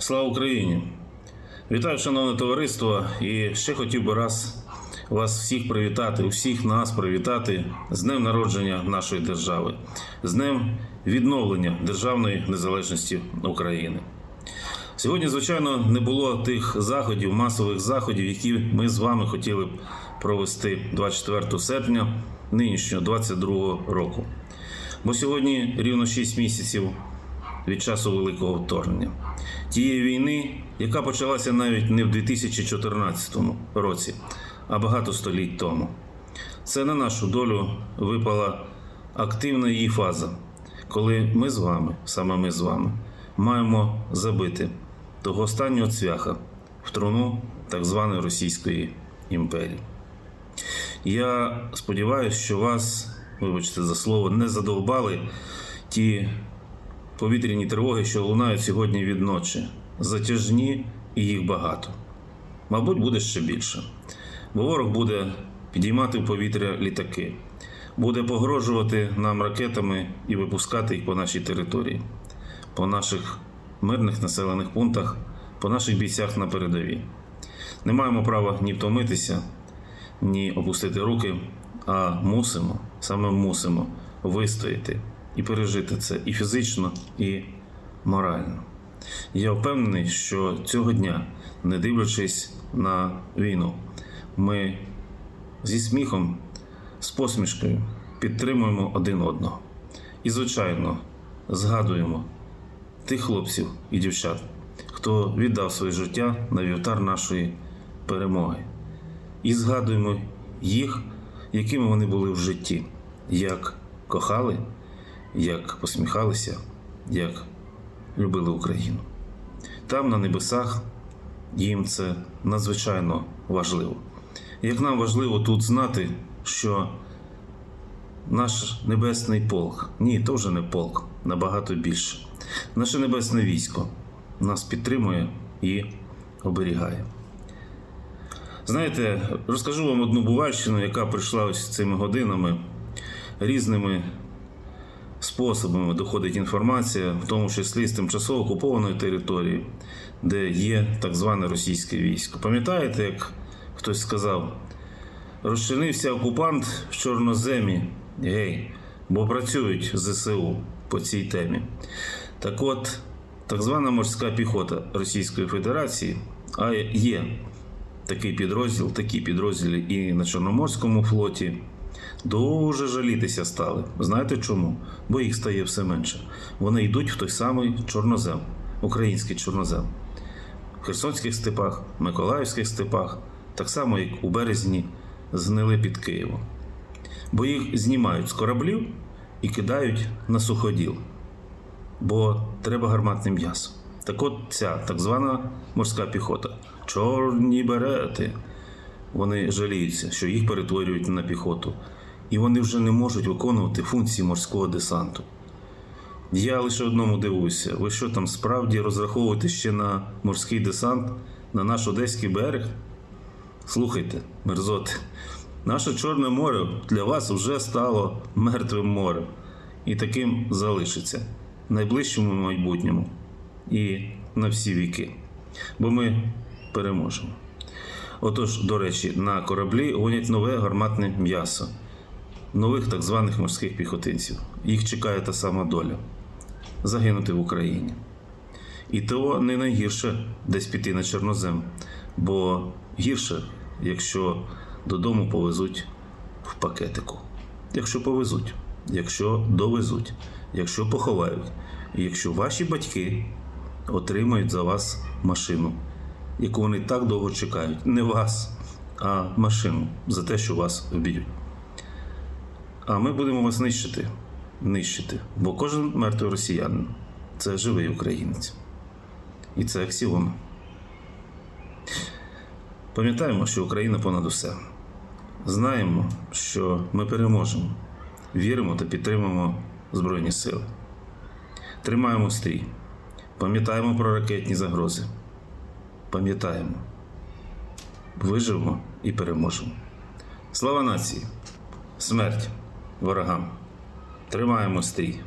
Слава Україні! Вітаю, шановне товариство, і ще хотів би раз вас всіх привітати, усіх нас привітати з днем народження нашої держави, з днем відновлення державної незалежності України. Сьогодні, звичайно, не було тих заходів, масових заходів, які ми з вами хотіли б провести 24 серпня нинішнього 22 року. Бо сьогодні рівно 6 місяців від часу великого вторгнення. Тієї війни, яка почалася навіть не в 2014 році, а багато століть тому. Це на нашу долю випала активна її фаза, коли ми з вами, саме ми з вами, маємо забити того останнього цвяха в труну так званої Російської імперії. Я сподіваюся, що вас, вибачте за слово, не задовбали ті повітряні тривоги, що лунають сьогодні від ночі. Затяжні і їх багато. Мабуть, буде ще більше. Бо ворог буде підіймати в повітря літаки, буде погрожувати нам ракетами і випускати їх по нашій території, по наших мирних населених пунктах, по наших бійцях на передовій. Не маємо права ні втомитися, ні опустити руки, а мусимо, саме мусимо вистояти і пережити це і фізично, і морально. Я впевнений, що цього дня, не дивлячись на війну, ми зі сміхом, з посмішкою підтримуємо один одного. І, звичайно, згадуємо тих хлопців і дівчат, хто віддав своє життя на вівтар нашої перемоги. І згадуємо їх, якими вони були в житті, як кохали, як посміхалися, як любили Україну. Там, на небесах, їм це надзвичайно важливо. Як нам важливо тут знати, що наш небесний полк, ні, то вже не полк, набагато більше. Наше небесне військо нас підтримує і оберігає. Знаєте, розкажу вам одну бувальщину, яка прийшла ось цими годинами різними способами доходить інформація, в тому числі з тимчасово окупованої території, де є так зване російське військо. Пам'ятаєте, як хтось сказав, розчинився окупант в чорноземі, гей, бо працюють ЗСУ по цій темі. Так от, так звана морська піхота Російської Федерації, а є такий підрозділ, такі підрозділи і на Чорноморському флоті. Дуже жалітися стали. Знаєте чому? Бо їх стає все менше. Вони йдуть в той самий чорнозем, український чорнозем. В Херсонських степах, Миколаївських степах, так само, як у березні знили під Києвом. Бо їх знімають з кораблів і кидають на суходіл. Бо треба гарматне м'ясо. Так от ця так звана морська піхота. Чорні берети. Вони жаліються, що їх перетворюють на піхоту, і вони вже не можуть виконувати функції морського десанту. Я лише одному дивуюся: ви що там справді розраховуєте ще на морський десант на наш Одеський берег? Слухайте, мерзоти, наше Чорне море для вас вже стало мертвим морем, і таким залишиться в найближчому майбутньому і на всі віки. Бо ми переможемо. Отож, до речі, на кораблі гонять нове гарматне м'ясо, нових так званих морських піхотинців. Їх чекає та сама доля загинути в Україні. І то не найгірше десь піти на чорнозем, бо гірше, якщо додому повезуть в пакетику. Якщо повезуть, якщо довезуть, якщо поховають, якщо ваші батьки отримають за вас машину яку вони так довго чекають. Не вас, а машину за те, що вас вб'ють. А ми будемо вас нищити, нищити. Бо кожен мертвий росіянин це живий українець. І це аксіома. Пам'ятаємо, що Україна понад усе. Знаємо, що ми переможемо. Віримо та підтримуємо Збройні Сили. Тримаємо стрій. Пам'ятаємо про ракетні загрози пам'ятаємо, виживемо і переможемо. Слава нації! Смерть ворогам! Тримаємо стрій!